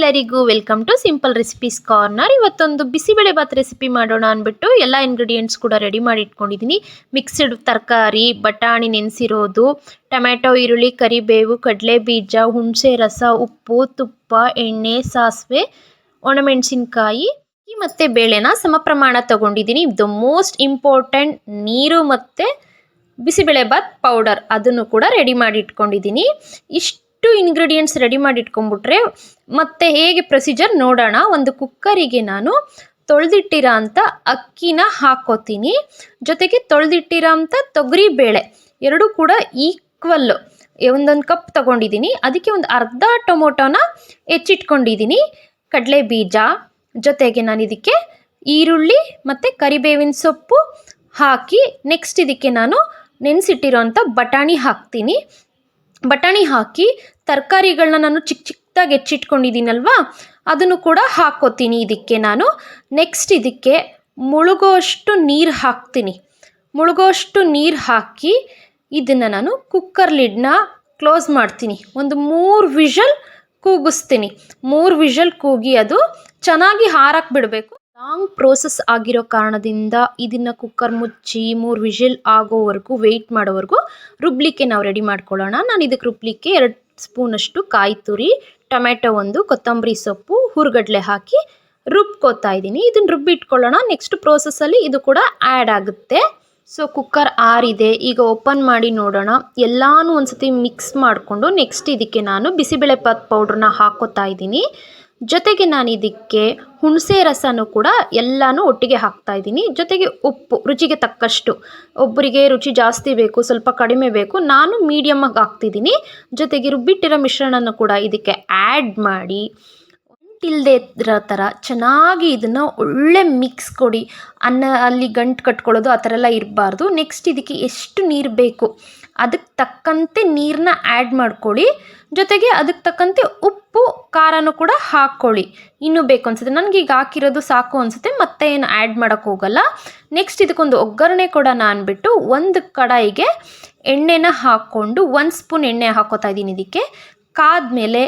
ಎಲ್ಲರಿಗೂ welcome to simple recipes corner. ಇವತ್ತೊಂದು bisibele bath recipe ಮಾಡೋಣ ಅಂದ್ಬಿಟ್ಟು ಎಲ್ಲ ಇಂಗ್ರೀಡಿಯೆಂಟ್ಸ್ ಕೂಡ ರೆಡಿ ಮಾಡಿ ಇಟ್ಕೊಂಡಿದ್ದೀನಿ. ಮಿಕ್ಸ್ಡ್ ತರಕಾರಿ, ಬಟಾಣಿ ನೆನೆಸಿರೋದು, ಟೊಮ್ಯಾಟೊ, ಈರುಳ್ಳಿ, ಕರಿಬೇವು ಕಡಲೆ ಬೀಜ ಹುಣಸೆ, ರಸ, ಉಪ್ಪು, ತುಪ್ಪ, ಎಣ್ಣೆ, ಸಾಸಿವೆ, ಒಣಮೆಣಸಿನ್ಕಾಯಿ ಮತ್ತು ಬೇಳೆನ ಸಮ ಪ್ರಮಾಣ ತಗೊಂಡಿದ್ದೀನಿ. ದ ಮೋಸ್ಟ್ ಇಂಪಾರ್ಟೆಂಟ್ ನೀರು ಮತ್ತು ಬಿಸಿಬೇಳೆ ಭಾತ್ ಪೌಡರ್ ಅದನ್ನು ಕೂಡ ರೆಡಿ ಮಾಡಿ ಇಟ್ಕೊಂಡಿದ್ದೀನಿ. ಇಷ್ಟು ಇಂಗ್ರೀಡಿಯೆಂಟ್ಸ್ ರೆಡಿ ಮಾಡಿ ಇಟ್ಕೊಂಡ್ಬಿಟ್ರೆ ಮತ್ತೆ ಹೇಗೆ ಪ್ರೊಸೀಜರ್ ನೋಡೋಣ. ಒಂದು ಕುಕ್ಕರಿಗೆ ನಾನು ತೊಳೆದಿಟ್ಟಿರೋ ಅಂಥ ಅಕ್ಕಿನ ಹಾಕೋತೀನಿ. ಜೊತೆಗೆ ತೊಳೆದಿಟ್ಟಿರೋ ಅಂಥ ತೊಗರಿ ಬೇಳೆ, ಎರಡೂ ಕೂಡ ಈಕ್ವಲ್ಲು ಒಂದೊಂದು ಕಪ್ ತಗೊಂಡಿದ್ದೀನಿ. ಅದಕ್ಕೆ ಒಂದು ಅರ್ಧ ಟೊಮೊಟೊನ ಹೆಚ್ಚಿಟ್ಕೊಂಡಿದ್ದೀನಿ. ಕಡಲೆ ಬೀಜ ಜೊತೆಗೆ ನಾನು ಇದಕ್ಕೆ ಈರುಳ್ಳಿ ಮತ್ತು ಕರಿಬೇವಿನ ಸೊಪ್ಪು ಹಾಕಿ ನೆಕ್ಸ್ಟ್ ಇದಕ್ಕೆ ನಾನು ನೆನೆಸಿಟ್ಟಿರೋಂಥ ಬಟಾಣಿ ಹಾಕ್ತೀನಿ. ಬಟಾಣಿ ಹಾಕಿ ತರಕಾರಿಗಳನ್ನ ನಾನು ಚಿಕ್ಕ ಚಿಕ್ಕದಾಗಿ ಹೆಚ್ಚಿಟ್ಕೊಂಡಿದ್ದೀನಲ್ವಾ? ಅದನ್ನು ಕೂಡ ಹಾಕೋತೀನಿ ಇದಕ್ಕೆ ನಾನು. ನೆಕ್ಸ್ಟ್ ಇದಕ್ಕೆ ಮುಳುಗೋಷ್ಟು ನೀರು ಹಾಕ್ತೀನಿ. ಮುಳುಗೋಷ್ಟು ನೀರು ಹಾಕಿ ಇದನ್ನು ನಾನು ಕುಕ್ಕರ್ ಲಿಡ್ನ ಕ್ಲೋಸ್ ಮಾಡ್ತೀನಿ. ಒಂದು ಮೂರು ವಿಷಲ್ ಕೂಗಿಸ್ತೀನಿ. ಮೂರು ವಿಷಲ್ ಕೂಗಿ ಅದು ಚೆನ್ನಾಗಿ ಹಾರಕ್ಕೆ ಬಿಡಬೇಕು. ಲಾಂಗ್ ಪ್ರೋಸೆಸ್ ಆಗಿರೋ ಕಾರಣದಿಂದ ಇದನ್ನು ಕುಕ್ಕರ್ ಮುಚ್ಚಿ ಮೂರು ವಿಷಲ್ ಆಗೋವರೆಗೂ ವೆಯ್ಟ್ ಮಾಡೋವರೆಗೂ ರುಬ್ಲಿಕ್ಕೆ ನಾವು ರೆಡಿ ಮಾಡ್ಕೊಳ್ಳೋಣ. ನಾನು ಇದಕ್ಕೆ ರುಬ್ಲಿಕ್ಕೆ ಎರಡು ಸ್ಪೂನಷ್ಟು ಕಾಯಿ ತುರಿ ಟೊಮೆಟೊ ಒಂದು, ಕೊತ್ತಂಬರಿ ಸೊಪ್ಪು, ಹುರ್ಗಡ್ಲೆ ಹಾಕಿ ರುಬ್ಕೋತಾ ಇದ್ದೀನಿ. ಇದನ್ನು ರುಬ್ಬಿಟ್ಕೊಳ್ಳೋಣ. ನೆಕ್ಸ್ಟ್ ಪ್ರೋಸೆಸ್ಸಲ್ಲಿ ಇದು ಕೂಡ ಆ್ಯಡ್ ಆಗುತ್ತೆ. ಸೊ ಕುಕ್ಕರ್ ಆರಿದೆ. ಈಗ ಓಪನ್ ಮಾಡಿ ನೋಡೋಣ. ಎಲ್ಲಾನು ಒಂದ್ಸತಿ ಮಿಕ್ಸ್ ಮಾಡಿಕೊಂಡು ನೆಕ್ಸ್ಟ್ ಇದಕ್ಕೆ ನಾನು ಬಿಸಿಬೇಳೆ ಪಾತ್ ಪೌಡ್ರನ್ನ ಹಾಕೋತಾ ಇದ್ದೀನಿ. ಜೊತೆಗೆ ನಾನು ಇದಕ್ಕೆ ಹುಣಸೆ ರಸನೂ ಕೂಡ ಎಲ್ಲನೂ ಒಟ್ಟಿಗೆ ಹಾಕ್ತಾ ಇದ್ದೀನಿ. ಜೊತೆಗೆ ಉಪ್ಪು, ರುಚಿಗೆ ತಕ್ಕಷ್ಟು. ಒಬ್ಬರಿಗೆ ರುಚಿ ಜಾಸ್ತಿ ಬೇಕು, ಸ್ವಲ್ಪ ಕಡಿಮೆ ಬೇಕು, ನಾನು ಮೀಡಿಯಮ್ಮಾಗಿ ಹಾಕ್ತಿದ್ದೀನಿ. ಜೊತೆಗೆ ರುಬ್ಬಿಟ್ಟಿರೋ ಮಿಶ್ರಣನ ಕೂಡ ಇದಕ್ಕೆ ಆ್ಯಡ್ ಮಾಡಿ ಇಲ್ಲದೆ ಇರೋ ಥರ ಚೆನ್ನಾಗಿ ಇದನ್ನು ಒಳ್ಳೆ ಮಿಕ್ಸ್ ಕೊಡಿ. ಅನ್ನ ಅಲ್ಲಿ ಗಂಟು ಕಟ್ಕೊಳ್ಳೋದು ಆ ಥರ ಎಲ್ಲ ಇರಬಾರ್ದು. ನೆಕ್ಸ್ಟ್ ಇದಕ್ಕೆ ಎಷ್ಟು ನೀರು ಬೇಕು? ಅದಕ್ಕೆ ತಕ್ಕಂತೆ ನೀರನ್ನ ಆ್ಯಡ್ ಮಾಡ್ಕೊಳ್ಳಿ. ಜೊತೆಗೆ ಅದಕ್ಕೆ ತಕ್ಕಂತೆ ಉಪ್ಪು, ಖಾರನೂ ಕೂಡ ಹಾಕ್ಕೊಳ್ಳಿ ಇನ್ನೂ ಬೇಕು ಅನಿಸುತ್ತೆ. ನನಗೆ ಈಗ ಹಾಕಿರೋದು ಸಾಕು ಅನಿಸುತ್ತೆ. ಮತ್ತೆ ಏನು ಆ್ಯಡ್ ಮಾಡೋಕ್ಕೆ ಹೋಗಲ್ಲ. ನೆಕ್ಸ್ಟ್ ಇದಕ್ಕೊಂದು ಒಗ್ಗರಣೆ ಕೊಡೋಣ ಅಂದ್ಬಿಟ್ಟು ಒಂದು ಕಡಾಯಿಗೆ ಎಣ್ಣೆನ ಹಾಕ್ಕೊಂಡು, ಒಂದು ಸ್ಪೂನ್ ಎಣ್ಣೆ ಹಾಕೋತಾ ಇದ್ದೀನಿ ಇದಕ್ಕೆ. ಕಾದ್ಮೇಲೆ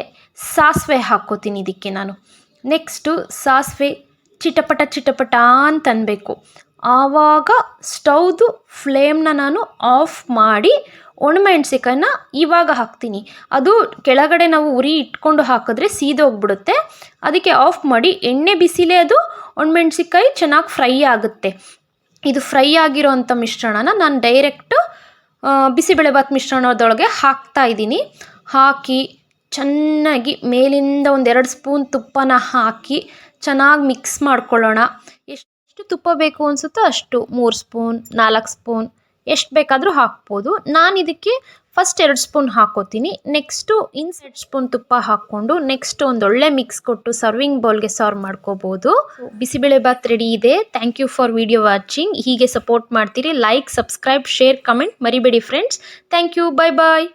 ಸಾಸಿವೆ ಹಾಕ್ಕೋತೀನಿ ಇದಕ್ಕೆ ನಾನು. ನೆಕ್ಸ್ಟು ಸಾಸಿವೆ ಚಿಟಪಟ ಚಿಟಪಟ ಅಂತ ಅನ್ಬೇಕು. ಆವಾಗ ಸ್ಟೌವ್ದು ಫ್ಲೇಮ್ನ ನಾನು ಆಫ್ ಮಾಡಿ ಒಣಮೆಣ್ಸಿಕಾಯನ್ನ ಇವಾಗ ಹಾಕ್ತೀನಿ. ಅದು ಕೆಳಗಡೆ ನಾವು ಉರಿ ಇಟ್ಕೊಂಡು ಹಾಕಿದ್ರೆ ಸೀದೋಗ್ಬಿಡುತ್ತೆ. ಅದಕ್ಕೆ ಆಫ್ ಮಾಡಿ ಎಣ್ಣೆ ಬಿಸಿಲೇ ಅದು ಒಣಮೆಣ್ಸಿಕಾಯಿ ಚೆನ್ನಾಗಿ ಫ್ರೈ ಆಗುತ್ತೆ. ಇದು ಫ್ರೈ ಆಗಿರೋ ಅಂಥ ಮಿಶ್ರಣನ ನಾನು ಡೈರೆಕ್ಟು ಬಿಸಿಬೇಳೆಭಾತ್ ಮಿಶ್ರಣದೊಳಗೆ ಹಾಕ್ತಾ ಇದ್ದೀನಿ. ಹಾಕಿ ಚೆನ್ನಾಗಿ ಮೇಲಿಂದ ಒಂದೆರಡು ಸ್ಪೂನ್ ತುಪ್ಪನ ಹಾಕಿ ಚೆನ್ನಾಗಿ ಮಿಕ್ಸ್ ಮಾಡ್ಕೊಳ್ಳೋಣ. ಎಷ್ಟು ತುಪ್ಪ ಬೇಕು ಅನಿಸುತ್ತೋ ಅಷ್ಟು, ಮೂರು ಸ್ಪೂನ್, ನಾಲ್ಕು ಸ್ಪೂನ್, ಎಷ್ಟು ಬೇಕಾದರೂ ಹಾಕ್ಬೋದು. ನಾನು ಇದಕ್ಕೆ ಫಸ್ಟ್ ಎರಡು ಸ್ಪೂನ್ ಹಾಕೋತೀನಿ. ನೆಕ್ಸ್ಟು ಇನ್ಸ್ ಎರಡು ಸ್ಪೂನ್ ತುಪ್ಪ ಹಾಕ್ಕೊಂಡು ನೆಕ್ಸ್ಟ್ ಒಂದೊಳ್ಳೆ ಮಿಕ್ಸ್ ಕೊಟ್ಟು ಸರ್ವಿಂಗ್ ಬೌಲ್ಗೆ ಸರ್ವ್ ಮಾಡ್ಕೋಬೋದು. ಬಿಸಿಬೇಳೆ ಭಾತ್ ರೆಡಿ ಇದೆ. Thank you for video watching ಹೀಗೆ ಸಪೋರ್ಟ್ ಮಾಡ್ತೀರಿ ಲೈಕ್ ಸಬ್ಸ್ಕ್ರೈಬ್ ಶೇರ್ ಕಮೆಂಟ್ ಮರಿಬೇಡಿ friends thank you bye bye